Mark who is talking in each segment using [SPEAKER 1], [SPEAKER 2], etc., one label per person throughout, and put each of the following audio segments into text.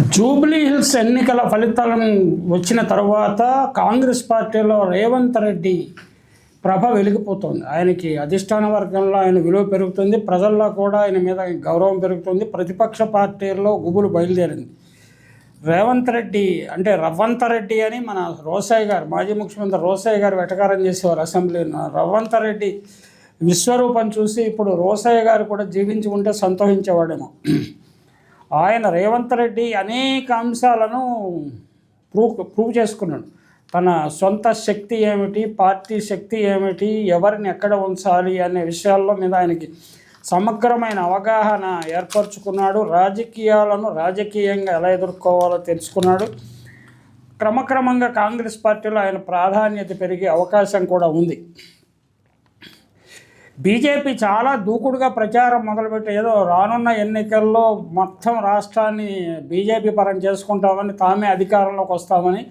[SPEAKER 1] Jubilee hills ఎన్నికల ఫలితాలను వచ్చిన తర్వాత కాంగ్రెస్ పార్టీలో రేవంత్ రెడ్డి ప్రభ వెలిగిపోతుంది. ఆయనకి అధిష్టాన వర్గంలో ఆయన విలువ పెరుగుతుంది. ప్రజల్లో కూడా ఆయన మీద గౌరవం పెరుగుతుంది. ప్రతిపక్ష పార్టీల్లో గుబులు బయలుదేరింది. రేవంత్ రెడ్డి అంటే రవ్వంత రెడ్డి అని మన రోసయ్య గారు మాజీ ముఖ్యమంత్రి రోసయ్య గారు వెటకారం చేసేవారు అసెంబ్లీలో. రవ్వంత రెడ్డి విశ్వరూపం చూసి ఇప్పుడు రోసయ్య గారు కూడా జీవించి ఉంటే సంతోషించేవాడేమో. ఆయన రేవంత్ రెడ్డి అనేక అంశాలను ప్రూవ్ ప్రూవ్ చేసుకున్నాడు. తన సొంత శక్తి ఏమిటి పార్టీ శక్తి ఏమిటి ఎవరిని ఎక్కడ ఉంచాలి అనే విషయాల్లో మీద ఆయనకి సమగ్రమైన అవగాహన ఏర్పరచుకున్నాడు. రాజకీయాలను రాజకీయంగా ఎలా ఎదుర్కోవాలో తెలుసుకున్నాడు. క్రమక్రమంగా కాంగ్రెస్ పార్టీలో ఆయన ప్రాధాన్యత పెరిగే అవకాశం కూడా ఉంది. బీజేపీ చాలా దూకుడుగా ప్రచారం మొదలుపెట్టి ఏదో రానున్న ఎన్నికల్లో మొత్తం రాష్ట్రాన్ని బీజేపీ పరం చేసుకుంటామని తామే అధికారంలోకి వస్తామని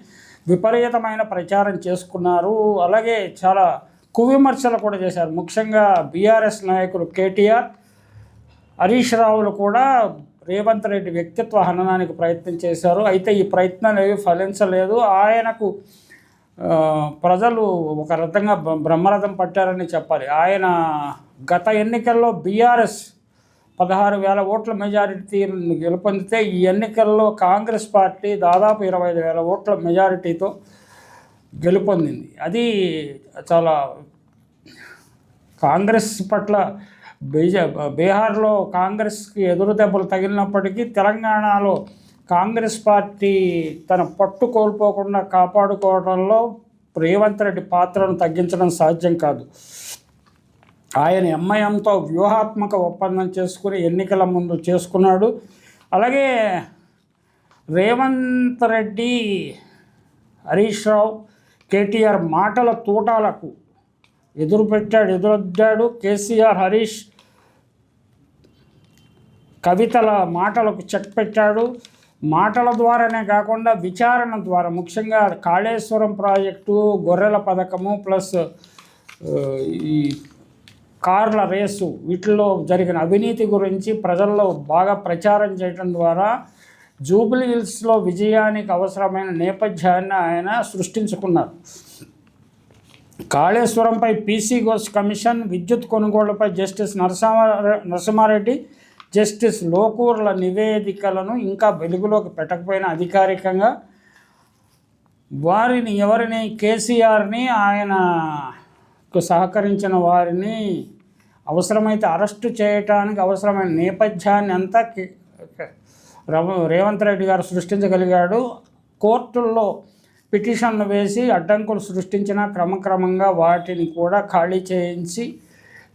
[SPEAKER 1] విపరీతమైన ప్రచారం చేసుకున్నారు. అలాగే చాలా కువిమర్శలు కూడా చేశారు. ముఖ్యంగా బీఆర్ఎస్ నాయకులు కేటీఆర్ హరీష్ రావులు కూడా రేవంత్ రెడ్డి వ్యక్తిత్వ హననానికి ప్రయత్నం చేశారు. అయితే ఈ ప్రయత్నాలు ఏవి ఫలించలేదు. ఆయనకు ప్రజలు ఒక రథంగా బ్ర- బ్రహ్మరథం పట్టారని చెప్పాలి. ఆయన గత ఎన్నికల్లో బీఆర్ఎస్ పదహారు వేల ఓట్ల మెజారిటీ గెలుపొందితే ఈ ఎన్నికల్లో కాంగ్రెస్ పార్టీ దాదాపు ఇరవై ఐదు వేల ఓట్ల మెజారిటీతో గెలుపొందింది. అది చాలా కాంగ్రెస్ పట్ల బీజే బీహార్లో కాంగ్రెస్కి ఎదురు దెబ్బలు తగిలినప్పటికీ తెలంగాణలో కాంగ్రెస్ పార్టీ తన పట్టు కోల్పోకుండా కాపాడుకోవడంలో రేవంత్ రెడ్డి పాత్రను తగ్గించడం సాధ్యం కాదు. ఆయన ఎంఐఎంతో వ్యూహాత్మక ఒప్పందం చేసుకుని ఎన్నికల ముందు చేసుకున్నాడు. అలాగే రేవంత్ రెడ్డి హరీష్ రావు కేటీఆర్ మాటల తూటాలకు ఎదురుపెట్టాడు ఎదురొద్దాడు. కేసీఆర్ హరీష్ కవితల మాటలకు చెక్ పెట్టాడు. మాటల ద్వారానే కాకుండా విచారణ ద్వారా ముఖ్యంగా కాళేశ్వరం ప్రాజెక్టు గొర్రెల పథకము ప్లస్ ఈ కార్ల రేసు వీటిల్లో జరిగిన అవినీతి గురించి ప్రజల్లో బాగా ప్రచారం చేయడం ద్వారా జూబ్లీ హిల్స్లో విజయానికి అవసరమైన నేపథ్యాన్ని ఆయన సృష్టించుకున్నారు. కాళేశ్వరంపై పీసీ ఘోష్ కమిషన్ విద్యుత్ కొనుగోళ్ళపై జస్టిస్ నరసింహ నరసింహారెడ్డి జస్టిస్ లోకూర్ల నివేదికలను ఇంకా వెలుగులోకి పెట్టకపోయినా అధికారికంగా వారిని ఎవరిని కేసీఆర్ని ఆయనకు సహకరించిన వారిని అవసరమైతే అరెస్టు చేయటానికి అవసరమైన నేపథ్యాన్ని అంతా రవ- రేవంత్ రెడ్డి గారు సృష్టించగలిగాడు. కోర్టుల్లో పిటిషన్లు వేసి అడ్డంకులు సృష్టించిన క్రమక్రమంగా వాటిని కూడా ఖాళీ చేయించి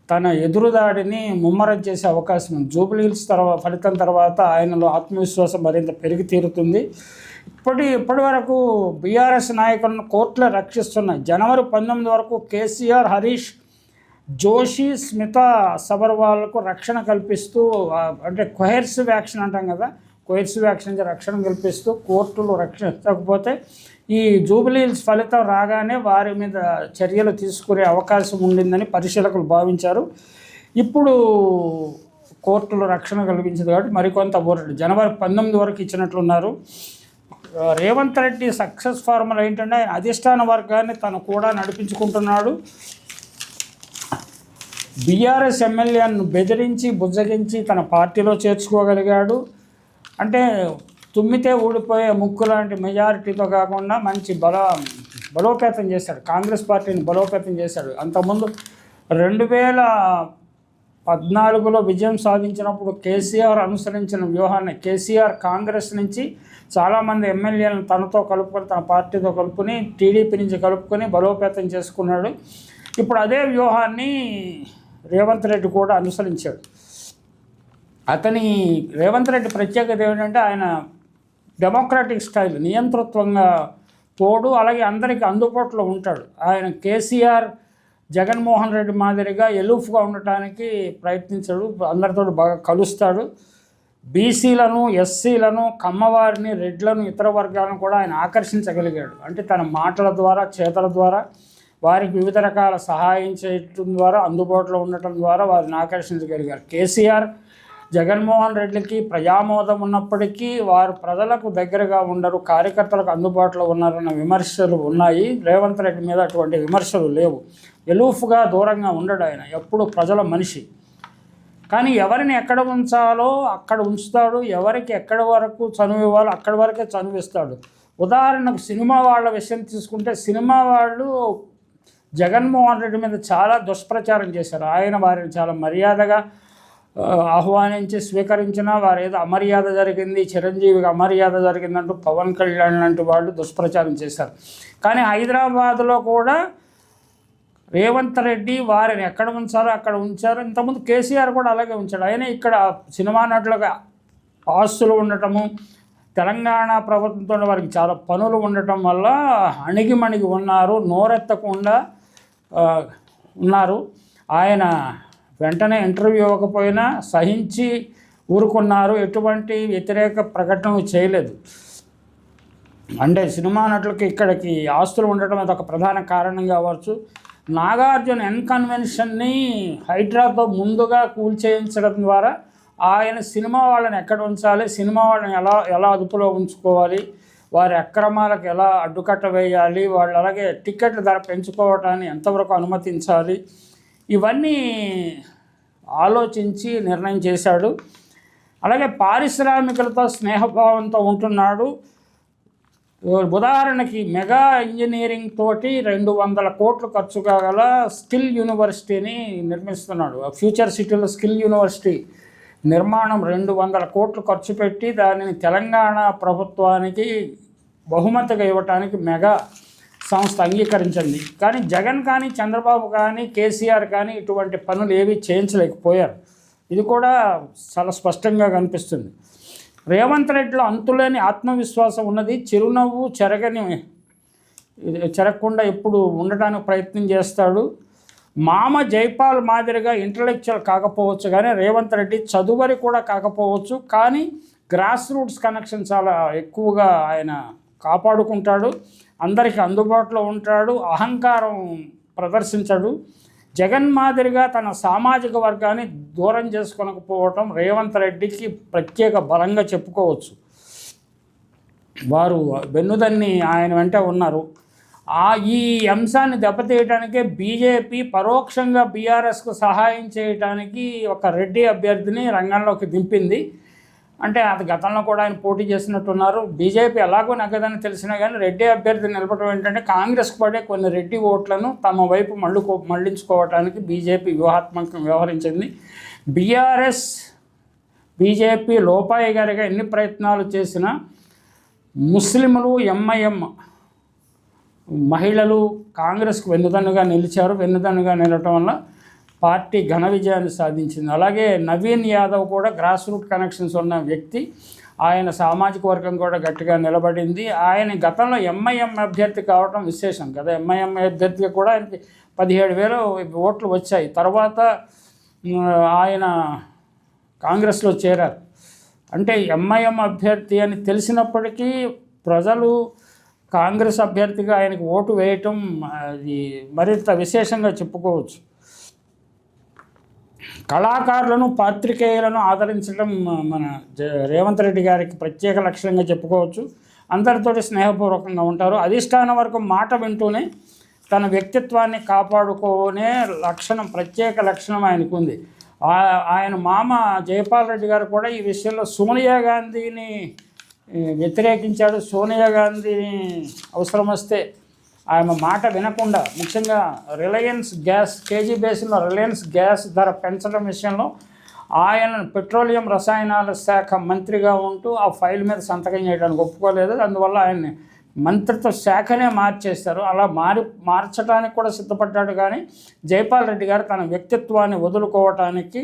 [SPEAKER 1] తన ఎదురుదాడిని ముమ్మరం చేసే అవకాశం ఉంది. జూబ్లీ హిల్స్ తర్వాత ఫలితం తర్వాత ఆయనలో ఆత్మవిశ్వాసం మరింత పెరిగి తీరుతుంది ఇప్పటి ఇప్పటి వరకు బీఆర్ఎస్ నాయకులను కోర్టులో రక్షిస్తున్నాయి జనవరి పంతొమ్మిది వరకు కేసీఆర్ హరీష్ జోషి స్మిత సబర్వాల్కు రక్షణ కల్పిస్తూ అంటే కొహెర్సివ్ యాక్షన్ అంటాం కదా కొహెర్సివ్ యాక్షన్ రక్షణ కల్పిస్తూ కోర్టులు రక్షించకపోతే ఈ జూబిలీ ఫలితం రాగానే వారి మీద చర్యలు తీసుకునే అవకాశం ఉండిందని పరిశీలకులు భావించారు. ఇప్పుడు కోర్టులు రక్షణ కల్పించింది కాబట్టి మరికొంత బోర్డు జనవరి పంతొమ్మిది వరకు ఇచ్చినట్లున్నారు. రేవంత్ రెడ్డి సక్సెస్ ఫార్ములా ఏంటంటే ఆయన అధిష్టాన వర్గాన్ని తను కూడా నడిపించుకుంటున్నాడు. బీఆర్ఎస్ ఎమ్మెల్యేను బెదిరించి బుజ్జగించి తన పార్టీలో చేర్చుకోగలిగాడు. అంటే తుమ్మితే ఊడిపోయే ముక్కు లాంటి మెజారిటీతో కాకుండా మంచి బల బలోపేతం చేశాడు. కాంగ్రెస్ పార్టీని బలోపేతం చేశాడు. అంతకుముందు రెండు వేల పద్నాలుగులో విజయం సాధించినప్పుడు కేసీఆర్ అనుసరించిన వ్యూహాన్ని కేసీఆర్ కాంగ్రెస్ నుంచి చాలామంది ఎమ్మెల్యేలను తనతో కలుపుకొని తన పార్టీతో కలుపుకొని టీడీపీ నుంచి కలుపుకొని బలోపేతం చేసుకున్నాడు. ఇప్పుడు అదే వ్యూహాన్ని రేవంత్ రెడ్డి కూడా అనుసరించాడు. అతని రేవంత్ రెడ్డి ప్రత్యేకత ఏమిటంటే ఆయన డెమోక్రాటిక్ స్టైల్ నియంతృత్వంగా పోడు అలాగే అందరికీ అందుబాటులో ఉంటాడు. ఆయన కేసీఆర్ జగన్మోహన్ రెడ్డి మాదిరిగా ఎలూఫ్గా ఉండటానికి ప్రయత్నించాడు అందరితో బాగా కలుస్తాడు. బీసీలను ఎస్సీలను కమ్మవారిని రెడ్లను ఇతర వర్గాలను కూడా ఆయన ఆకర్షించగలిగాడు. అంటే తన మాటల ద్వారా చేతల ద్వారా వారికి వివిధ రకాల సహాయం చేయటం ద్వారా అందుబాటులో ఉండటం ద్వారా వారిని ఆకర్షించగలిగారు. కేసీఆర్ జగన్మోహన్ రెడ్డికి ప్రజామోదం ఉన్నప్పటికీ వారు ప్రజలకు దగ్గరగా ఉండరు కార్యకర్తలకు అందుబాటులో ఉన్నారన్న విమర్శలు ఉన్నాయి. రేవంత్ రెడ్డి మీద అటువంటి విమర్శలు లేవు. ఎలూఫ్గా దూరంగా ఉండడు ఆయన ఎప్పుడు ప్రజల మనిషి. కానీ ఎవరిని ఎక్కడ ఉంచాలో అక్కడ ఉంచుతాడు ఎవరికి ఎక్కడి వరకు చనువు ఇవ్వాలో అక్కడి వరకే చనువిస్తాడు ఉదాహరణకు సినిమా వాళ్ళ విషయం తీసుకుంటే సినిమా వాళ్ళు జగన్మోహన్ రెడ్డి మీద చాలా దుష్ప్రచారం చేశారు. ఆయన వారిని చాలా మర్యాదగా ఆహ్వానించి స్వీకరించినా వారు ఏదో అమర్యాద జరిగింది చిరంజీవికి అమర్యాద జరిగిందంటూ పవన్ కళ్యాణ్ లాంటి వాళ్ళు దుష్ప్రచారం చేశారు. కానీ హైదరాబాద్లో కూడా రేవంత్ రెడ్డి వారిని ఎక్కడ ఉంచారో అక్కడ ఉంచారు. ఇంతకుముందు కేసీఆర్ కూడా అలాగే ఉంచాడు. ఆయన ఇక్కడ సినిమా నటులుగా ఆస్తులు ఉండటము తెలంగాణ ప్రభుత్వంతో వారికి చాలా పనులు ఉండటం వల్ల అణిగిమణిగి ఉన్నారు నోరెత్తకుండా ఉన్నారు. ఆయన వెంటనే ఇంటర్వ్యూ ఇవ్వకపోయినా సహించి ఊరుకున్నారు. ఎటువంటి వ్యతిరేక ప్రకటనలు చేయలేదు. అంటే సినిమా నటులకి ఇక్కడికి ఆస్తులు ఉండటం అది ఒక ప్రధాన కారణం కావచ్చు నాగార్జున ఎన్కన్వెన్షన్ని హైడ్రాతో ముందుగా కూల్చేయించడం ద్వారా ఆయన సినిమా వాళ్ళని ఎక్కడ ఉంచాలి సినిమా వాళ్ళని ఎలా ఎలా అదుపులో ఉంచుకోవాలి వారి అక్రమాలకు ఎలా అడ్డుకట్ట వేయాలి వాళ్ళు అలాగే టికెట్ల ధర పెంచుకోవటాన్ని ఎంతవరకు అనుమతించాలి ఇవన్నీ ఆలోచించి నిర్ణయం చేశాడు. అలాగే పారిశ్రామికులతో స్నేహభావంతో ఉంటున్నాడు. ఉదాహరణకి మెగా ఇంజనీరింగ్ తోటి రెండు వందల కోట్లు ఖర్చు కాగల స్కిల్ యూనివర్సిటీని నిర్మిస్తున్నాడు. ఆ ఫ్యూచర్ సిటీలో స్కిల్ యూనివర్సిటీ నిర్మాణం రెండు వందల కోట్లు ఖర్చు పెట్టి దానిని తెలంగాణ ప్రభుత్వానికి బహుమతిగా ఇవ్వటానికి మెగా సంస్థ అంగీకరించింది. కానీ జగన్ కానీ చంద్రబాబు కానీ కేసీఆర్ కానీ ఇటువంటి పనులు ఏవి చేయించలేకపోయారు. ఇది కూడా చాలా స్పష్టంగా కనిపిస్తుంది. రేవంత్ రెడ్డిలో అంతులేని ఆత్మవిశ్వాసం ఉన్నది. చిరునవ్వు చెరగని చెరగకుండా ఎప్పుడు ఉండటానికి ప్రయత్నం చేస్తాడు. మామ జైపాల్ మాదిరిగా ఇంటలెక్చువల్ కాకపోవచ్చు కానీ రేవంత్ రెడ్డి చదువరి కూడా కాకపోవచ్చు. కానీ గ్రాస్ రూట్స్ కనెక్షన్ చాలా ఎక్కువగా ఆయన కాపాడుకుంటాడు. అందరికీ అందుబాటులో ఉంటాడు అహంకారం ప్రదర్శించడు. జగన్ మాదిరిగా తన సామాజిక వర్గాన్ని దూరం చేసుకొనకపోవటం రేవంత్ రెడ్డికి ప్రత్యేక బలంగా చెప్పుకోవచ్చు. వారు వెన్నుదన్ని ఆయన వెంట ఉన్నారు. ఆ ఈ అంశాన్ని దెబ్బతీయటానికే బీజేపీ పరోక్షంగా బీఆర్ఎస్కు సహాయం చేయటానికి ఒక రెడ్డి అభ్యర్థిని రంగంలోకి దింపింది. అంటే అది గతంలో కూడా ఆయన పోటీ చేసినట్టున్నారు. బీజేపీ ఎలాగో నగ్గదని తెలిసినా కానీ రెడ్డి అభ్యర్థి నిలబడడం ఏంటంటే కాంగ్రెస్ పడే కొన్ని రెడ్డి ఓట్లను తమ వైపు మళ్ళీ మళ్ళించుకోవటానికి బీజేపీ వ్యూహాత్మకంగా వ్యవహరించింది. బీఆర్ఎస్ బీజేపీ లోపాయి గారిగా ఎన్ని ప్రయత్నాలు చేసినా ముస్లింలు ఎంఐఎం మహిళలు కాంగ్రెస్కు వెన్నుదన్నుగా నిలిచారు. వెన్నుదన్నుగా నిలవటం వల్ల పార్టీ ఘన విజయాన్ని సాధించింది. అలాగే నవీన్ యాదవ్ కూడా గ్రాస్ రూట్ కనెక్షన్స్ ఉన్న వ్యక్తి. ఆయన సామాజిక వర్గం కూడా గట్టిగా నిలబడింది. ఆయన గతంలో ఎంఐఎం అభ్యర్థి కావటం విశేషం కదా. ఎంఐఎం అభ్యర్థిగా కూడా ఆయనకి పదిహేడు వేలు ఓట్లు వచ్చాయి. తర్వాత ఆయన కాంగ్రెస్లో చేరారు. అంటే ఎంఐఎం అభ్యర్థి అని తెలిసినప్పటికీ ప్రజలు కాంగ్రెస్ అభ్యర్థిగా ఆయనకు ఓటు వేయటం అది మరింత విశేషంగా చెప్పుకోవచ్చు. కళాకారులను పాత్రికేయులను ఆదరించడం మన రేవంత్ రెడ్డి గారికి ప్రత్యేక లక్ష్యంగా చెప్పుకోవచ్చు. అందరితోటి స్నేహపూర్వకంగా ఉంటారు. అధిష్టానం వరకు మాట వింటూనే తన వ్యక్తిత్వాన్ని కాపాడుకోనే లక్షణం ప్రత్యేక లక్షణం ఆయనకు ఉంది ఆ- ఆయన మామ జయపాల్ రెడ్డి గారు కూడా ఈ విషయంలో సోనియా గాంధీని వ్యతిరేకించాడు. సోనియా గాంధీని అవసరం వస్తే ఆమె మాట వినకుండా ముఖ్యంగా రిలయన్స్ గ్యాస్ కేజీ బేసిన్లో రిలయన్స్ గ్యాస్ ధర పెంచడం విషయంలో ఆయన పెట్రోలియం రసాయనాల శాఖ మంత్రిగా ఉంటూ ఆ ఫైల్ మీద సంతకం చేయడానికి ఒప్పుకోలేదు. అందువల్ల ఆయన్ని మంత్రిత్వ శాఖనే మార్చేస్తారు అలా మారి మార్చడానికి కూడా సిద్ధపడ్డాడు కానీ జైపాల్ రెడ్డి గారు తన వ్యక్తిత్వాన్ని వదులుకోవటానికి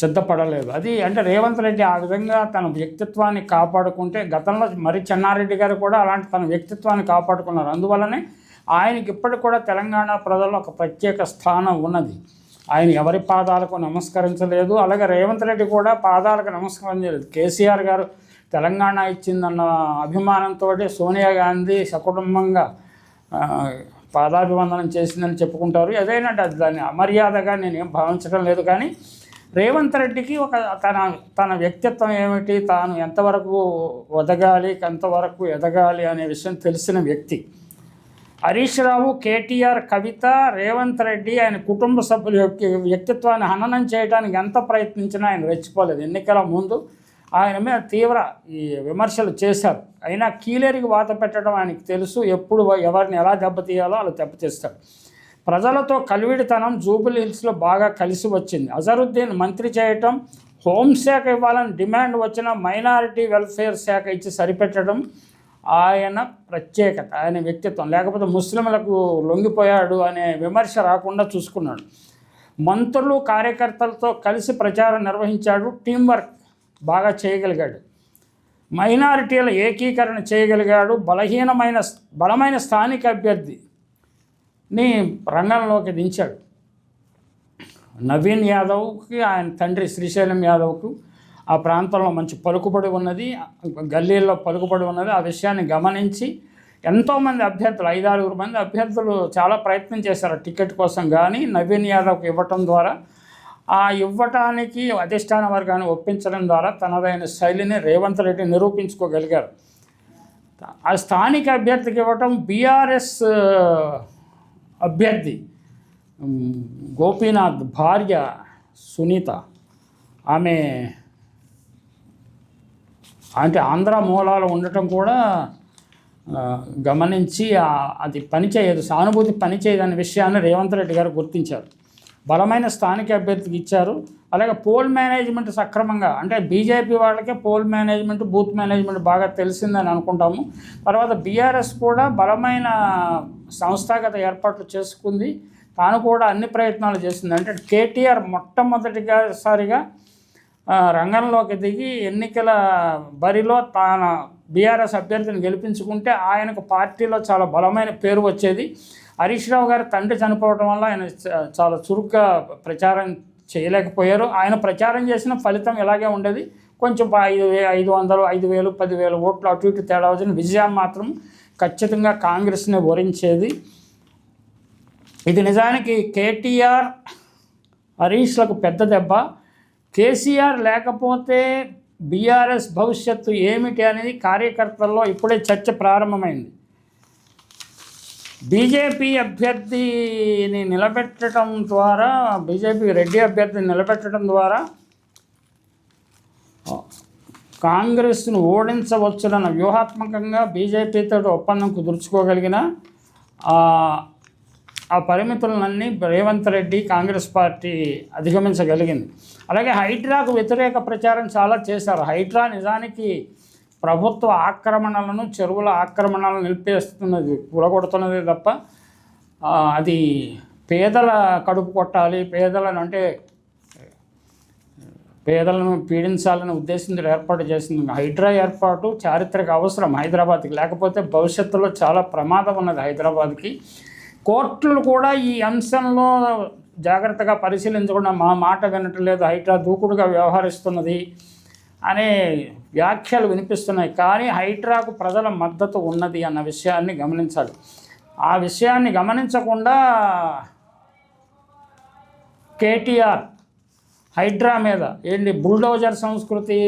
[SPEAKER 1] సిద్ధపడలేదు. అది అంటే రేవంత్ రెడ్డి ఆ విధంగా తన వ్యక్తిత్వాన్ని కాపాడుకుంటే గతంలో మరి చెన్నారెడ్డి గారు కూడా అలాంటి తన వ్యక్తిత్వాన్ని కాపాడుకున్నారు. అందువల్లనే ఆయనకి ఇప్పటికి కూడా తెలంగాణ ప్రజల్లో ఒక ప్రత్యేక స్థానం ఉన్నది. ఆయన ఎవరి పాదాలకు నమస్కరించలేదు. అలాగే రేవంత్ రెడ్డి కూడా పాదాలకు నమస్కారం చేయలేదు. కేసీఆర్ గారు తెలంగాణ ఇచ్చిందన్న అభిమానంతో సోనియా గాంధీ సకుటుంబంగా పాదాభివందనం చేసిందని చెప్పుకుంటారు. ఏదైనా అది దాన్ని అమర్యాదగా నేను భావించడం లేదు. కానీ రేవంత్ రెడ్డికి ఒక తన తన వ్యక్తిత్వం ఏమిటి తాను ఎంతవరకు వదగాలి ఎంతవరకు ఎదగాలి అనే విషయం తెలిసిన వ్యక్తి. హరీష్ రావు కేటీఆర్ కవిత రేవంత్ రెడ్డి ఆయన కుటుంబ సభ్యుల యొక్క వ్యక్తిత్వాన్ని హననం చేయడానికి ఎంత ప్రయత్నించినా ఆయన రెచ్చిపోలేదు. ఎన్నికల ముందు ఆయన మీద తీవ్ర ఈ విమర్శలు చేశారు. అయినా కీలేరికి వాత పెట్టడం ఆయనకు తెలుసు. ఎప్పుడు ఎవరిని ఎలా దెబ్బతీయాలో అలా దెబ్బతీస్తారు. ప్రజలతో కలివిడితనం జూబిలీ హిల్స్లో బాగా కలిసి వచ్చింది. అజరుద్దీన్ మంత్రి చేయటం హోంశాఖ ఇవ్వాలని డిమాండ్ వచ్చిన మైనారిటీ వెల్ఫేర్ శాఖ ఇచ్చి సరిపెట్టడం ఆయన ప్రత్యేకత ఆయన వ్యక్తిత్వం. లేకపోతే ముస్లింలకు లొంగిపోయాడు అనే విమర్శ రాకుండా చూసుకున్నాడు. మంత్రులు కార్యకర్తలతో కలిసి ప్రచారం నిర్వహించాడు. టీం వర్క్ బాగా చేయగలిగాడు. మైనారిటీల ఏకీకరణ చేయగలిగాడు. బలహీనమైన బలమైన స్థానిక అభ్యర్థి ని రంగంలోకి దించాడు. నవీన్ యాదవ్కి ఆయన తండ్రి శ్రీశైలం యాదవ్కు ఆ ప్రాంతంలో మంచి పలుకుబడి ఉన్నది. గల్లీల్లో పలుకుబడి ఉన్నది. ఆ విషయాన్ని గమనించి ఎంతోమంది అభ్యర్థులు ఐదారుగురు మంది అభ్యర్థులు చాలా ప్రయత్నం చేశారు టికెట్ కోసం. కానీ నవీన్ యాదవ్కి ఇవ్వటం ద్వారా ఆ ఇవ్వటానికి అధిష్టాన వర్గాన్ని ఒప్పించడం ద్వారా తనదైన శైలిని రేవంత్ రెడ్డి నిరూపించుకోగలిగారు. ఆ స్థానిక అభ్యర్థికి ఇవ్వటం బీఆర్ఎస్ అభ్యర్థి గోపీనాథ్ భార్య సునీత. ఆమె అంటే ఆంధ్ర మూలాలు ఉండటం కూడా గమనించి అది పనిచేయదు సానుభూతి పనిచేయదనే విషయాన్ని రేవంత్ రెడ్డి గారు గుర్తించారు. బలమైన స్థానిక అభ్యర్థికి ఇచ్చారు. అలాగే పోల్ మేనేజ్మెంట్ సక్రమంగా అంటే బీజేపీ వాళ్ళకే పోల్ మేనేజ్మెంట్ బూత్ మేనేజ్మెంట్ బాగా తెలిసిందని అనుకుంటాము. తర్వాత బీఆర్ఎస్ కూడా బలమైన సంస్థాగత ఏర్పాట్లు చేసుకుంది. తాను కూడా అన్ని ప్రయత్నాలు చేసింది. అంటే కేటీఆర్ మొట్టమొదటిగా సారిగా రంగంలోకి దిగి ఎన్నికల బరిలో తాను బీఆర్ఎస్ అభ్యర్థిని గెలిపించుకుంటే ఆయనకు పార్టీలో చాలా బలమైన పేరు వచ్చేది. హరీష్ రావు గారి తండ్రి చనిపోవడం వల్ల ఆయన చాలా చురుగ్గా ప్రచారం చేయలేకపోయారు. ఆయన ప్రచారం చేసిన ఫలితం ఇలాగే ఉండేది. కొంచెం ఐదు వే ఐదు వందలు ఐదు వేలు పదివేలు ఓట్లు అటు ఇటు తేడా వచ్చిన విజయం మాత్రం ఖచ్చితంగా కాంగ్రెస్ని వరించేది. ఇది నిజానికి కేటీఆర్ హరీష్లకు పెద్ద దెబ్బ. కేసీఆర్ లేకపోతే బీఆర్ఎస్ భవిష్యత్తు ఏమిటి అనేది కార్యకర్తల్లో ఇప్పుడే చర్చ ప్రారంభమైంది. బీజేపీ అభ్యర్థిని నిలబెట్టడం ద్వారా బీజేపీ రెడ్డి అభ్యర్థిని నిలబెట్టడం ద్వారా కాంగ్రెస్ను ఓడించవచ్చునన్న వ్యూహాత్మకంగా బీజేపీతో ఒప్పందం కుదుర్చుకోగలిగిన ఆ, పరిమితులన్నీ రేవంత్ రెడ్డి కాంగ్రెస్ పార్టీ అధిగమించగలిగింది. అలాగే హైడ్రాకు వ్యతిరేక ప్రచారం చాలా చేశారు. హైడ్రా నిజానికి ప్రభుత్వ ఆక్రమణలను చెరువుల ఆక్రమణలను నిలిపేస్తున్నది కూలగొడుతున్నది తప్ప అది పేదల కడుపు కొట్టాలి. పేదలను అంటే పేదలను పీడించాలనే ఉద్దేశంతో ఏర్పాటు చేసింది. హైడ్రా ఏర్పాటు చారిత్రక అవసరం హైదరాబాద్కి. లేకపోతే భవిష్యత్తులో చాలా ప్రమాదం ఉన్నది హైదరాబాద్కి. కోర్టులు కూడా ఈ అంశంలో జాగ్రత్తగా పరిశీలించకుండా మా మాట వినట్లేదు హైడ్రా దూకుడుగా వ్యవహరిస్తున్నది అనే వ్యాఖ్యలు వినిపిస్తున్నాయి. కానీ హైడ్రాకు ప్రజల మద్దతు ఉన్నది అన్న విషయాన్ని గమనించాలి. ఆ విషయాన్ని గమనించకుండా కేటీఆర్ హైడ్రా మీద ఏంటి బుల్డోజర్ సంస్కృతి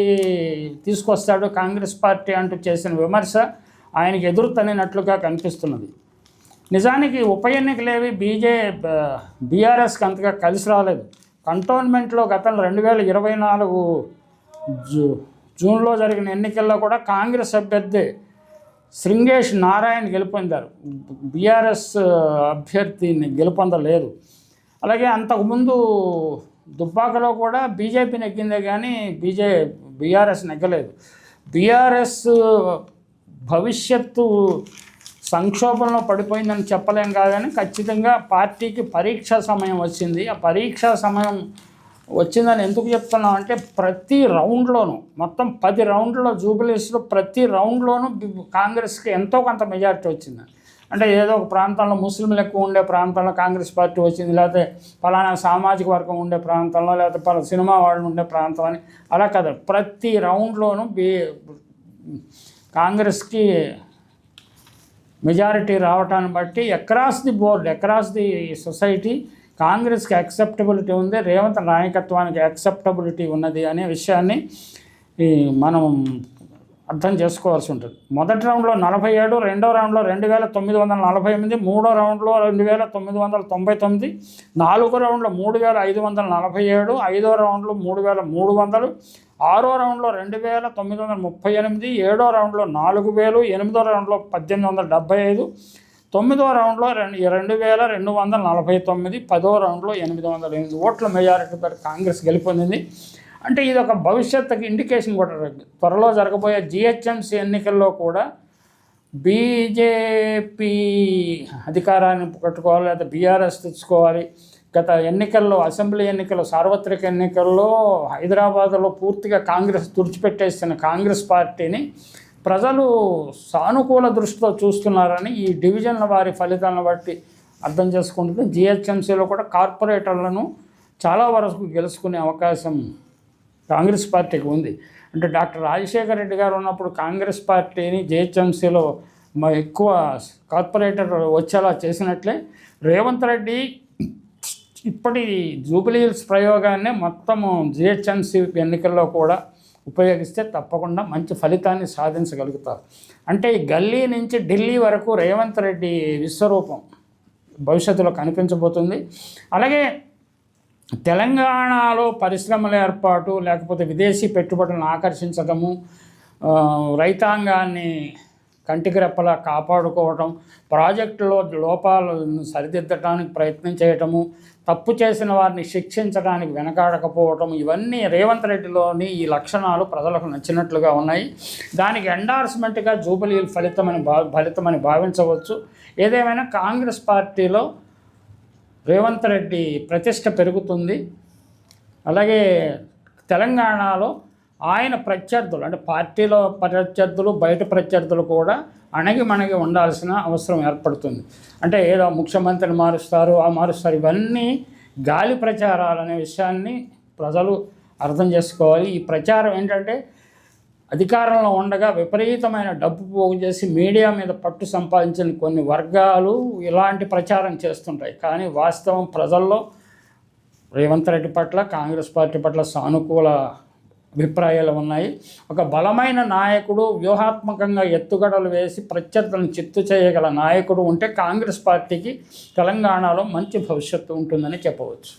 [SPEAKER 1] తీసుకొస్తాడు కాంగ్రెస్ పార్టీ అంటూ చేసిన విమర్శ ఆయనకి ఎదురు తనినట్లుగా కనిపిస్తున్నది. నిజానికి ఉప ఎన్నికలేవి బీజే బీఆర్ఎస్కి అంతగా కలిసి రాలేదు. కంటోన్మెంట్లో గతంలో రెండు వేల ఇరవై నాలుగు జూ జూన్లో జరిగిన ఎన్నికల్లో కూడా కాంగ్రెస్ అభ్యర్థి శృంగేష్ నారాయణ గెలుపొందారు. బీఆర్ఎస్ అభ్యర్థిని గెలుపొందలేదు. అలాగే అంతకుముందు దుబ్బాకలో కూడా బీజేపీ నెగ్గిందే కానీ బీజే బీఆర్ఎస్ నెగ్గలేదు. బీఆర్ఎస్ భవిష్యత్తు సంక్షోభంలో పడిపోయిందని చెప్పలేం కాదని ఖచ్చితంగా పార్టీకి పరీక్షా సమయం వచ్చింది. ఆ పరీక్షా సమయం వచ్చిందని ఎందుకు చెప్తున్నాం అంటే ప్రతి రౌండ్లోనూ మొత్తం పది రౌండ్లో జూబిలీస్లో ప్రతి రౌండ్లోనూ కాంగ్రెస్కి ఎంతో కొంత మెజారిటీ వచ్చింది. అంటే ఏదో ఒక ప్రాంతంలో ముస్లింలు ఎక్కువ ఉండే ప్రాంతంలో కాంగ్రెస్ పార్టీ వచ్చింది లేకపోతే ఫలానా సామాజిక వర్గం ఉండే ప్రాంతంలో లేకపోతే పలా సినిమా వాళ్ళు ఉండే ప్రాంతం అని. అలా కదా ప్రతి రౌండ్లోనూ బీ కాంగ్రెస్కి మెజారిటీ రావటాన్ని బట్టి across the board across the society కాంగ్రెస్కి యాక్సెప్టబిలిటీ ఉంది రేవంత్ నాయకత్వానికి యాక్సెప్టబిలిటీ ఉన్నది అనే విషయాన్ని ఈ మనం అర్థం చేసుకోవాల్సి ఉంటుంది. మొదటి రౌండ్లో నలభై ఏడు రెండో రౌండ్లో రెండు వేల తొమ్మిది వందల నలభై ఎనిమిది మూడో రౌండ్లో రెండు వేల తొమ్మిది వందల తొంభై తొమ్మిది నాలుగో రౌండ్లో మూడు వేల ఐదు వందల నలభై ఏడు ఐదో రౌండ్లో మూడు వేల మూడు వందలు ఆరో రౌండ్లో రెండు వేల తొమ్మిది వందల ముప్పై ఎనిమిది ఏడో రౌండ్లో నాలుగు వేలు ఎనిమిదో రౌండ్లో పద్దెనిమిది వందల డెబ్బై ఐదు తొమ్మిదో రౌండ్లో రెండు రెండు వేల రెండు వందల నలభై తొమ్మిది పదో రౌండ్లో ఎనిమిది వందల ఎనిమిది ఓట్ల మెజారిటీ మెజారిటీతో కాంగ్రెస్ గెలుపొందింది. అంటే ఇది ఒక భవిష్యత్తుకి ఇండికేషన్ కూడా త్వరలో జరగబోయే జిహెచ్ఎంసీ ఎన్నికల్లో కూడా బీజేపీ అధికారాన్ని పట్టుకోవాలి లేదా బీఆర్ఎస్ తెచ్చుకోవాలి. గత ఎన్నికల్లో అసెంబ్లీ ఎన్నికల్లో సార్వత్రిక ఎన్నికల్లో హైదరాబాద్లో పూర్తిగా కాంగ్రెస్ తుడిచిపెట్టేసిన కాంగ్రెస్ పార్టీని ప్రజలు సానుకూల దృష్టితో చూస్తున్నారని ఈ డివిజన్ల వారి ఫలితాలను బట్టి అర్థం చేసుకుంటుంది. జిహెచ్ఎంసీలో కూడా కార్పొరేటర్లను చాలా వరకు గెలుచుకునే అవకాశం కాంగ్రెస్ పార్టీకి ఉంది. అంటే డాక్టర్ రాజశేఖర రెడ్డి గారు ఉన్నప్పుడు కాంగ్రెస్ పార్టీని జిహెచ్ఎంసీలో ఎక్కువ కార్పొరేటర్ వచ్చేలా చేసినట్లే రేవంత్ రెడ్డి ఇప్పటి జూబిలీ హిల్స్ ప్రయోగాన్ని మొత్తము జిహెచ్ఎంసీ ఎన్నికల్లో కూడా ఉపయోగిస్తే తప్పకుండా మంచి ఫలితాన్ని సాధించగలుగుతారు. అంటే ఈ గల్లీ నుంచి ఢిల్లీ వరకు రేవంత్ రెడ్డి విశ్వరూపం భవిష్యత్తులో కనిపించబోతుంది. అలాగే తెలంగాణలో పరిశ్రమల ఏర్పాటు లేకపోతే విదేశీ పెట్టుబడులను ఆకర్షించడము రైతాంగాన్ని కంటికి రెప్పలా కాపాడుకోవటం ప్రాజెక్టులో లోపాలను సరిదిద్దడానికి ప్రయత్నం చేయటము తప్పు చేసిన వారిని శిక్షించడానికి వెనకాడకపోవటం ఇవన్నీ రేవంత్ రెడ్డిలోని ఈ లక్షణాలు ప్రజలకు నచ్చినట్లుగా ఉన్నాయి. దానికి ఎండార్స్మెంట్గా జూబిలీ ఫలితమని భా ఫలితమని భావించవచ్చు. ఏదేమైనా కాంగ్రెస్ పార్టీలో రేవంత్ రెడ్డి ప్రతిష్ట పెరుగుతుంది. అలాగే తెలంగాణలో ఆయన ప్రత్యర్థులు అంటే పార్టీలో ప్రత్యర్థులు బయట ప్రత్యర్థులు కూడా అణగి మణగి ఉండాల్సిన అవసరం ఏర్పడుతుంది. అంటే ఏదో ముఖ్యమంత్రిని మారుస్తారు ఆ మారుస్తారు ఇవన్నీ గాలి ప్రచారాలు అనే విషయాన్ని ప్రజలు అర్థం చేసుకోవాలి. ఈ ప్రచారం ఏంటంటే అధికారంలో ఉండగా విపరీతమైన డబ్బు పోగు చేసి మీడియా మీద పట్టు సంపాదించిన కొన్ని వర్గాలు ఇలాంటి ప్రచారం చేస్తుంటాయి. కానీ వాస్తవం ప్రజల్లో రేవంత్ రెడ్డి పట్ల కాంగ్రెస్ పార్టీ పట్ల సానుకూల అభిప్రాయాలు ఉన్నాయి. ఒక బలమైన నాయకుడు వ్యూహాత్మకంగా ఎత్తుగడలు వేసి ప్రత్యర్థులను చిత్తు చేయగల నాయకుడు ఉంటే కాంగ్రెస్ పార్టీకి తెలంగాణలో మంచి భవిష్యత్తు ఉంటుందని చెప్పవచ్చు.